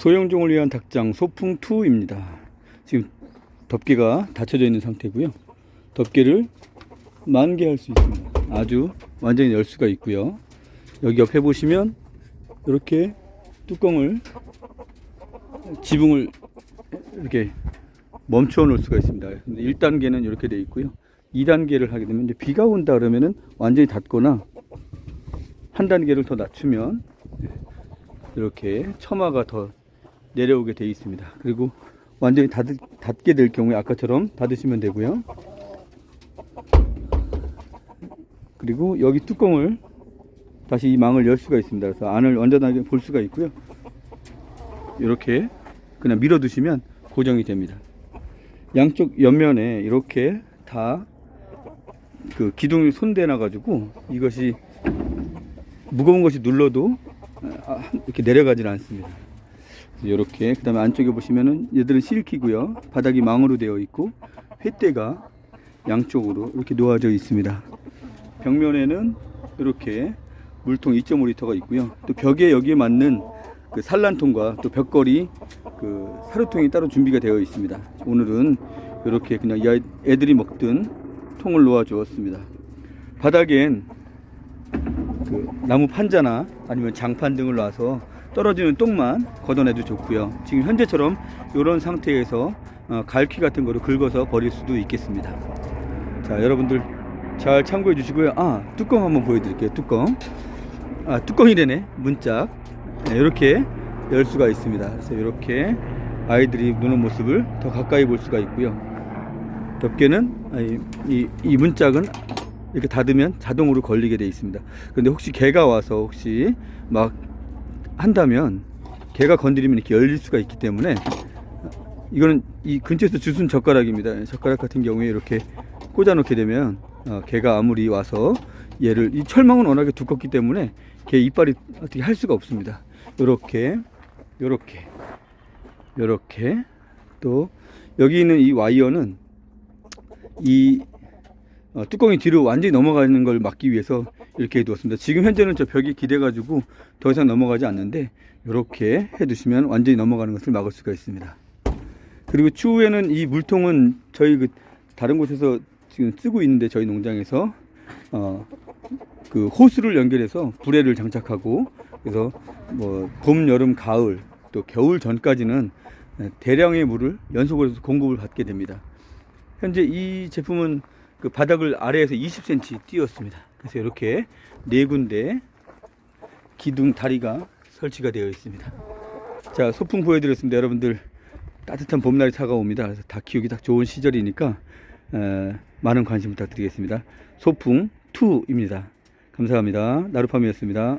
소형종을 위한 닭장 소풍 2입니다. 지금 덮개가 닫혀져 있는 상태고요. 덮개를 만개할 수 있습니다. 아주 완전히 열 수가 있고요. 여기 옆에 보시면 이렇게 뚜껑을 지붕을 이렇게 멈춰 놓을 수가 있습니다. 근데 1단계는 이렇게 되어 있고요. 2단계를 하게 되면 이제 비가 온다 그러면은 완전히 닫거나 한 단계를 더 낮추면 이렇게 처마가 더 내려오게 되어 있습니다. 그리고 완전히 닫, 닫게 될 경우에 아까처럼 닫으시면 되고요. 그리고 여기 뚜껑을 다시 이 망을 열 수가 있습니다. 그래서 안을 완전하게 볼 수가 있고요. 이렇게 그냥 밀어 두시면 고정이 됩니다. 양쪽 옆면에 이렇게 다 그 기둥이 손대놔 가지고 이것이 무거운 것이 눌러도 아, 이렇게 내려가질 않습니다. 이렇게 그 다음에 안쪽에 보시면은 얘들은 실키고요. 바닥이 망으로 되어 있고 횃대가 양쪽으로 이렇게 놓아져 있습니다. 벽면에는 이렇게 물통 2.5리터가 있고요. 또 벽에 여기에 맞는 그 산란통과 또 벽걸이 그 사료통이 따로 준비가 되어 있습니다. 오늘은 이렇게 그냥 애들이 먹던 통을 놓아 주었습니다. 바닥엔 그 나무 판자나 아니면 장판 등을 놔서 떨어지는 똥만 걷어내도 좋고요. 지금 현재처럼 이런 상태에서 어, 갈퀴 같은 거를 긁어서 버릴 수도 있겠습니다. 자, 여러분들 잘 참고해 주시고요. 아, 뚜껑 한번 보여드릴게요. 뚜껑. 아, 뚜껑이래네. 문짝. 네, 이렇게 열 수가 있습니다. 그래서 이렇게 아이들이 노는 모습을 더 가까이 볼 수가 있고요. 덮개는 아, 이, 이, 이 문짝은 이렇게 닫으면 자동으로 걸리게 되어 있습니다. 근데 혹시 개가 와서 혹시 막 한다면 개가 건드리면 이렇게 열릴 수가 있기 때문에 이거는 이 근처에서 주순 젓가락입니다. 젓가락 같은 경우에 이렇게 꽂아 놓게 되면 어, 개가 아무리 와서 얘를 이 철망은 워낙에 두껍기 때문에 개 이빨이 어떻게 할 수가 없습니다. 요렇게 요렇게 요렇게 또 여기 있는 이 와이어는 이 어, 뚜껑이 뒤로 완전히 넘어가는 걸 막기 위해서 이렇게 해두었습니다. 지금 현재는 저 벽이 기대 가지고 더 이상 넘어가지 않는데 이렇게 해두시면 완전히 넘어가는 것을 막을 수가 있습니다. 그리고 추후에는 이 물통은 저희 그 다른 곳에서 지금 쓰고 있는데 저희 농장에서 어, 그 호스를 연결해서 불에를 장착하고 그래서 뭐 봄, 여름, 가을 또 겨울 전까지는 대량의 물을 연속으로 공급을 받게 됩니다. 현재 이 제품은 그 바닥을 아래에서 20cm 띄웠습니다. 그래서 이렇게 네 군데 기둥 다리가 설치가 되어 있습니다. 자, 소풍 보여드렸습니다. 여러분들 따뜻한 봄날이 다가옵니다. 그래서 닭 키우기 딱 좋은 시절이니까 에, 많은 관심 부탁드리겠습니다. 소풍 2입니다. 감사합니다. 나루팜이었습니다.